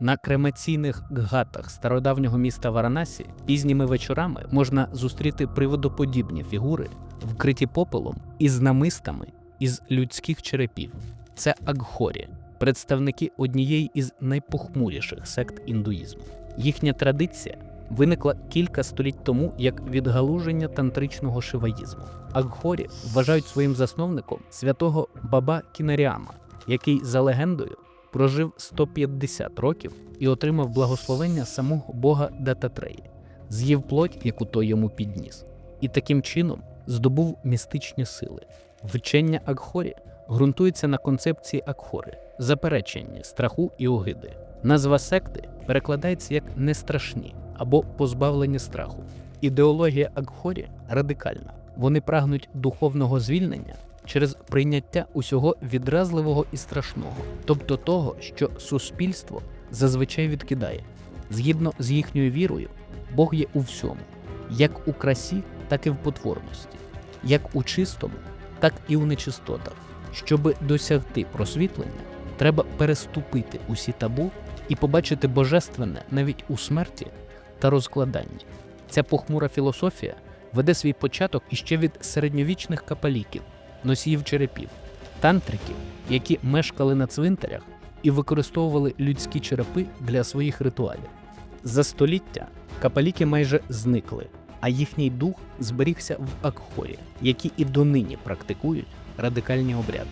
На кремаційних гатах стародавнього міста Варанасі пізніми вечорами можна зустріти приводоподібні фігури, вкриті попелом із намистами із людських черепів. Це Агхорі, представники однієї із найпохмуріших сект індуїзму. Їхня традиція виникла кілька століть тому як відгалуження тантричного шиваїзму. Агхорі вважають своїм засновником святого Баба Кінаріама, який за легендою прожив 150 років і отримав благословення самого бога Дататреї, з'їв плоть, яку той йому підніс, і таким чином здобув містичні сили. Вчення Агхорі ґрунтується на концепції Акхори, запереченні страху і огиди. Назва секти перекладається як нестрашні або позбавлені страху. Ідеологія Агхорі радикальна. Вони прагнуть духовного звільнення через прийняття усього відразливого і страшного, тобто того, що суспільство зазвичай відкидає. Згідно з їхньою вірою, Бог є у всьому, як у красі, так і в потворності, як у чистому, так і у нечистотах. Щоби досягти просвітлення, треба переступити усі табу і побачити божественне навіть у смерті та розкладанні. Ця похмура філософія веде свій початок іще від середньовічних капаліків, носіїв черепів, тантриків, які мешкали на цвинтарях і використовували людські черепи для своїх ритуалів. За століття капаліки майже зникли, а їхній дух зберігся в Акхорі, які і донині практикують радикальні обряди.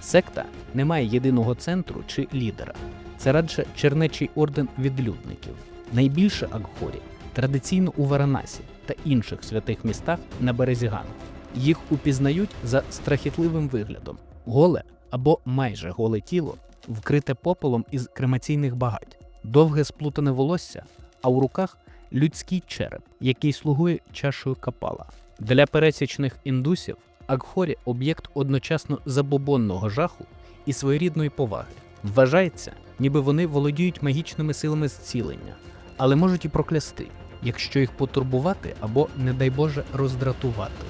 Секта не має єдиного центру чи лідера. Це радше чернечий орден відлюдників. Найбільше Акхорі традиційно у Варанасі та інших святих містах на березі Гану. Їх упізнають за страхітливим виглядом: голе або майже голе тіло, вкрите попелом із кремаційних багать, довге сплутане волосся, а у руках людський череп, який слугує чашею капала. Для пересічних індусів Акхорі об'єкт одночасно забобонного жаху і своєрідної поваги. Вважається, ніби вони володіють магічними силами зцілення, але можуть і проклясти, якщо їх потурбувати або, не дай Боже, роздратувати.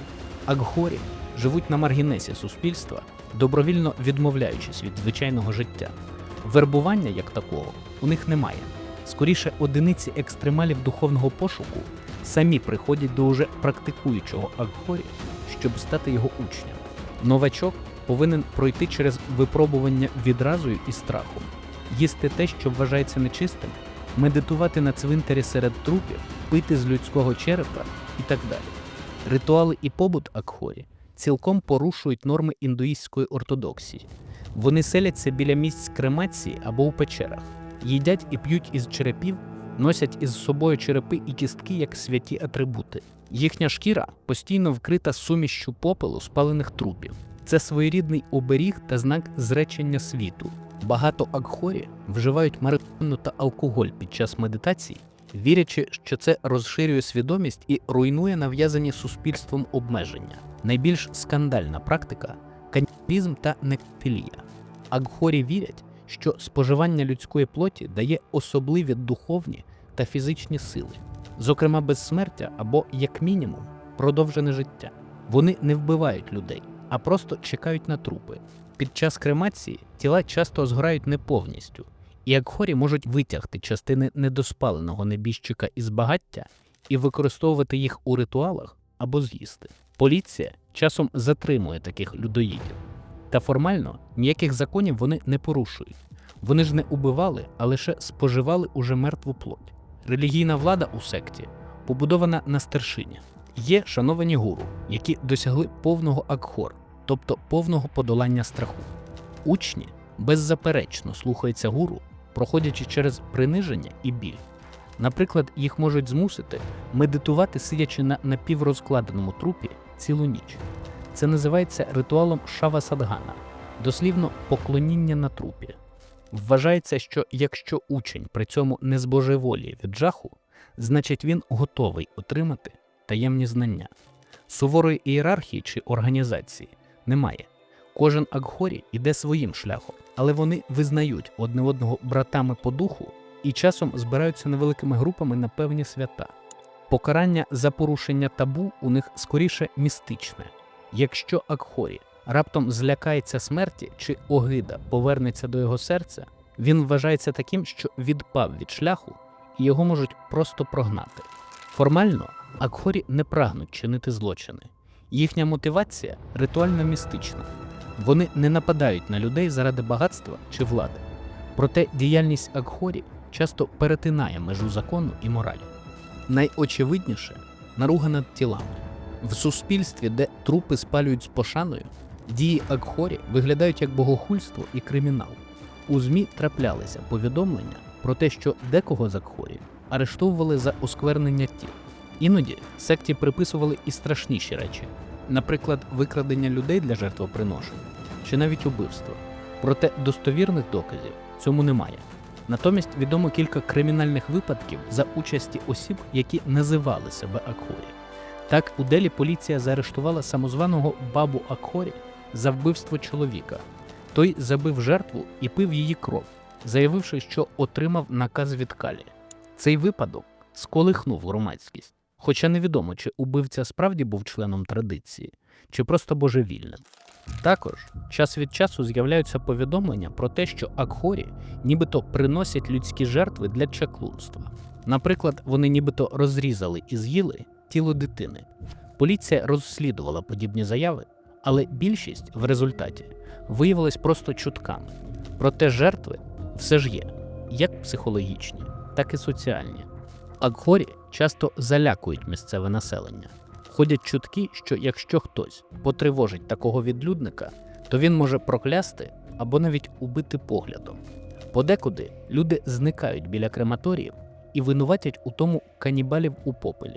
Акхорі живуть на маргінесі суспільства, добровільно відмовляючись від звичайного життя. Вербування як такого у них немає. Скоріше, одиниці екстремалів духовного пошуку самі приходять до уже практикуючого Акхорі, щоб стати його учнем. Новачок повинен пройти через випробування відразою і страхом, їсти те, що вважається нечистим, медитувати на цвинтарі серед трупів, пити з людського черепа і так далі. Ритуали і побут Акхорі цілком порушують норми індуїстської ортодоксії. Вони селяться біля місць кремації або у печерах, їдять і п'ють із черепів, носять із собою черепи і кістки як святі атрибути. Їхня шкіра постійно вкрита сумішчю попелу спалених трупів. Це своєрідний оберіг та знак зречення світу. Багато акхорі вживають марихуану та алкоголь під час медитацій, вірячи, що це розширює свідомість і руйнує нав'язані суспільством обмеження. Найбільш скандальна практика канібалізм та некрофілія. Агхорі вірять, що споживання людської плоті дає особливі духовні та фізичні сили, зокрема безсмертя або, як мінімум, продовжене життя. Вони не вбивають людей, а просто чекають на трупи. Під час кремації тіла часто згорають не повністю, і Акхорі можуть витягти частини недоспаленого небіжчика із багаття і використовувати їх у ритуалах або з'їсти. Поліція часом затримує таких людоїдів. Та формально ніяких законів вони не порушують. Вони ж не убивали, а лише споживали уже мертву плоть. Релігійна влада у секті побудована на старшині. Є шановані гуру, які досягли повного акхор, тобто повного подолання страху. Учні беззаперечно слухаються гуру, проходячи через приниження і біль. Наприклад, їх можуть змусити медитувати, сидячи на напіврозкладеному трупі цілу ніч. Це називається ритуалом Шава Садгана, дослівно поклоніння на трупі. Вважається, що якщо учень при цьому не збожеволіє від жаху, значить він готовий отримати таємні знання. Суворої ієрархії чи організації немає. Кожен Акхорі іде своїм шляхом, але вони визнають одне одного братами по духу і часом збираються невеликими групами на певні свята. Покарання за порушення табу у них скоріше містичне. Якщо Акхорі раптом злякається смерті чи огида повернеться до його серця, Він вважається таким, що відпав від шляху, і його можуть просто прогнати. Формально Акхорі не прагнуть чинити злочини. Їхня мотивація ритуально містична. Вони не нападають на людей заради багатства чи влади. Проте діяльність Акхорі часто перетинає межу закону і моралі. Найочевидніше наруга над тілами. В суспільстві, де трупи спалюють з пошаною, дії Акхорі виглядають як богохульство і кримінал. У ЗМІ траплялися повідомлення про те, що декого з Акхорі арештовували за осквернення тіл. Іноді секті приписували і страшніші речі, наприклад, викрадення людей для жертвоприношень чи навіть убивство. Проте достовірних доказів цьому немає. Натомість відомо кілька кримінальних випадків за участі осіб, які називали себе Акхорі. Так, у Делі поліція заарештувала самозваного бабу Акхорі за вбивство чоловіка. Той забив жертву і пив її кров, заявивши, що отримав наказ від Калі. Цей випадок сколихнув громадськість, хоча невідомо, чи убивця справді був членом традиції, чи просто божевільним. Також час від часу з'являються повідомлення про те, що Акхорі нібито приносять людські жертви для чаклунства. Наприклад, вони нібито розрізали і з'їли тіло дитини. Поліція розслідувала подібні заяви, але більшість в результаті виявилась просто чутками. Проте жертви все ж є, як психологічні, так і соціальні. Акхорі часто залякують місцеве населення. Ходять чутки, що якщо хтось потривожить такого відлюдника, то він може проклясти або навіть убити поглядом. Подекуди люди зникають біля крематоріїв і винуватять у тому канібалів у попелі.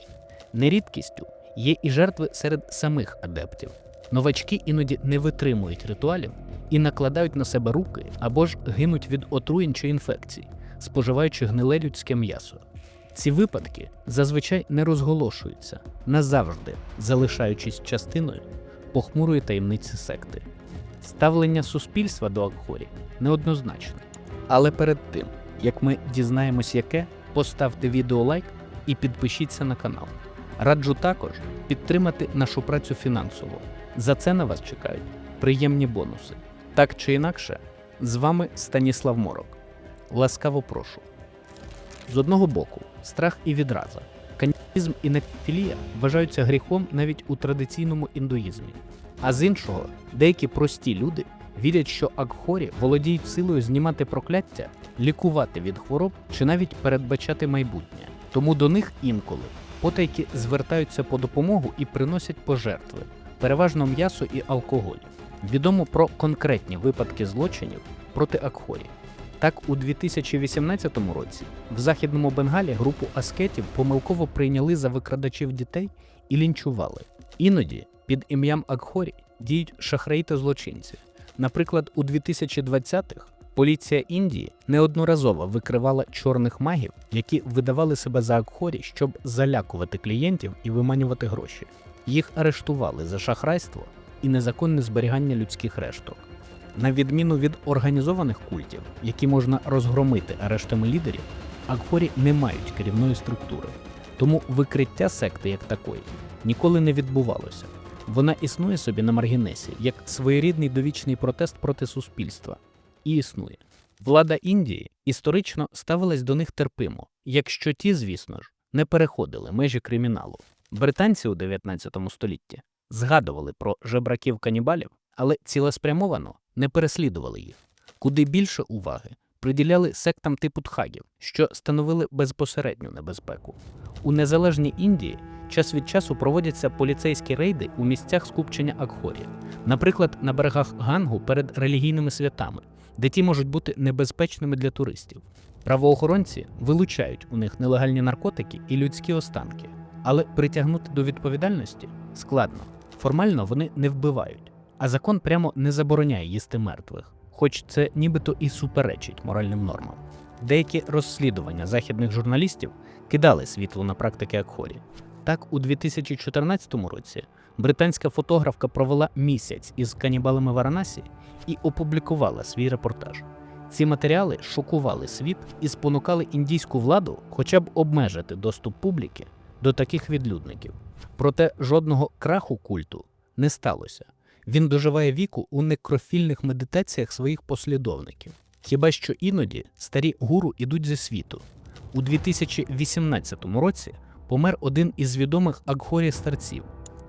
Нерідкістю є і жертви серед самих адептів. Новачки іноді не витримують ритуалів і накладають на себе руки або ж гинуть від отруєнь чи інфекцій, споживаючи гниле людське м'ясо. Ці випадки зазвичай не розголошуються, назавжди залишаючись частиною похмурої таємниці секти. Ставлення суспільства до Акхорі неоднозначне. Але перед тим, як ми дізнаємось яке, поставте відео лайк і підпишіться на канал. Раджу також підтримати нашу працю фінансово. За це на вас чекають приємні бонуси. Так чи інакше, з вами Станіслав Морок. Ласкаво прошу. З одного боку, страх і відраза. Канібалізм і нефілія вважаються гріхом навіть у традиційному індуїзмі. А з іншого, деякі прості люди вірять, що акхорі володіють силою знімати прокляття, лікувати від хвороб чи навіть передбачати майбутнє. Тому до них інколи потайки звертаються по допомогу і приносять пожертви, переважно м'ясо і алкоголь. Відомо про конкретні випадки злочинів проти Акхорі. Так, у 2018 році в західному Бенгалі групу аскетів помилково прийняли за викрадачів дітей і лінчували. Іноді під ім'ям Акхорі діють шахраї та злочинці. Наприклад, у 2020-х поліція Індії неодноразово викривала чорних магів, які видавали себе за Акхорі, щоб залякувати клієнтів і виманювати гроші. Їх арештували за шахрайство і незаконне зберігання людських решток. На відміну від організованих культів, які можна розгромити арештами лідерів, Акхорі не мають керівної структури. Тому викриття секти як такої ніколи не відбувалося. Вона існує собі на маргінесі як своєрідний довічний протест проти суспільства. І існує. Влада Індії історично ставилась до них терпимо, якщо ті, звісно ж, не переходили межі криміналу. Британці у 19 столітті згадували про жебраків канібалів, але цілеспрямовано не переслідували їх. Куди більше уваги приділяли сектам типу тхагів, що становили безпосередню небезпеку. У незалежній Індії час від часу проводяться поліцейські рейди у місцях скупчення Акхорі, наприклад, на берегах Гангу перед релігійними святами, де ті можуть бути небезпечними для туристів. Правоохоронці вилучають у них нелегальні наркотики і людські останки, але притягнути до відповідальності складно. Формально вони не вбивають, а закон прямо не забороняє їсти мертвих, хоч це нібито і суперечить моральним нормам. Деякі розслідування західних журналістів кидали світло на практики Акхорі. Так, у 2014 році британська фотографка провела місяць із канібалами в Аранасі і опублікувала свій репортаж. Ці матеріали шокували світ і спонукали індійську владу хоча б обмежити доступ публіки до таких відлюдників. Проте жодного краху культу не сталося. Він доживає віку у некрофільних медитаціях своїх послідовників. Хіба що іноді старі гуру ідуть зі світу. У 2018 році помер один із відомих Акхорі старців,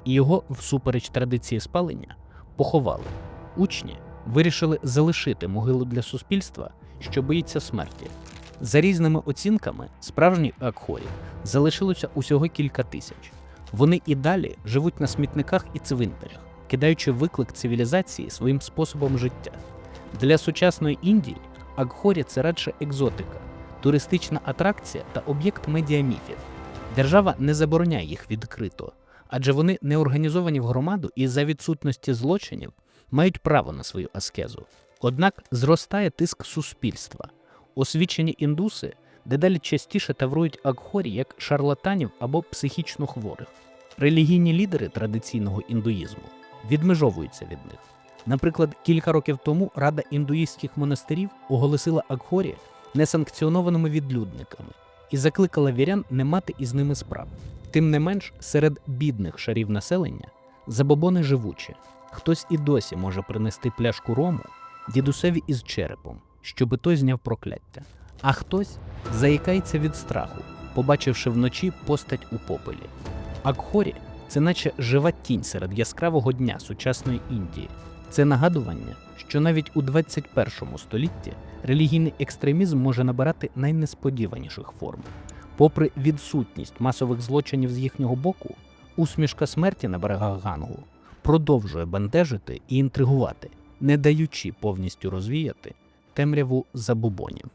і його, всупереч традиції спалення, поховали. Учні вирішили залишити могилу для суспільства, що боїться смерті. За різними оцінками, справжніх Акхорі залишилося усього кілька тисяч. Вони і далі живуть на смітниках і цвинтарях, кидаючи виклик цивілізації своїм способом життя. Для сучасної Індії Акхорі це радше екзотика, туристична атракція та об'єкт медіаміфів. Держава не забороняє їх відкрито, адже вони не організовані в громаду і за відсутності злочинів мають право на свою аскезу. Однак зростає тиск суспільства. Освічені індуси дедалі частіше таврують Акхорі як шарлатанів або психічно хворих. Релігійні лідери традиційного індуїзму відмежовуються від них. Наприклад, кілька років тому Рада індуїстських монастирів оголосила Акхорі несанкціонованими відлюдниками і закликала вірян не мати із ними справ. Тим не менш, серед бідних шарів населення забобони живучі. Хтось і досі може принести пляшку рому дідусеві із черепом, щоби той зняв прокляття. А хтось заїкається від страху, побачивши вночі постать у попелі. Акхорі це наче жива тінь серед яскравого дня сучасної Індії. Це нагадування, що навіть у 21 столітті релігійний екстремізм може набирати найнесподіваніших форм. Попри відсутність масових злочинів з їхнього боку, усмішка смерті на берегах Гангу продовжує бентежити і інтригувати, не даючи повністю розвіяти темряву забубонів.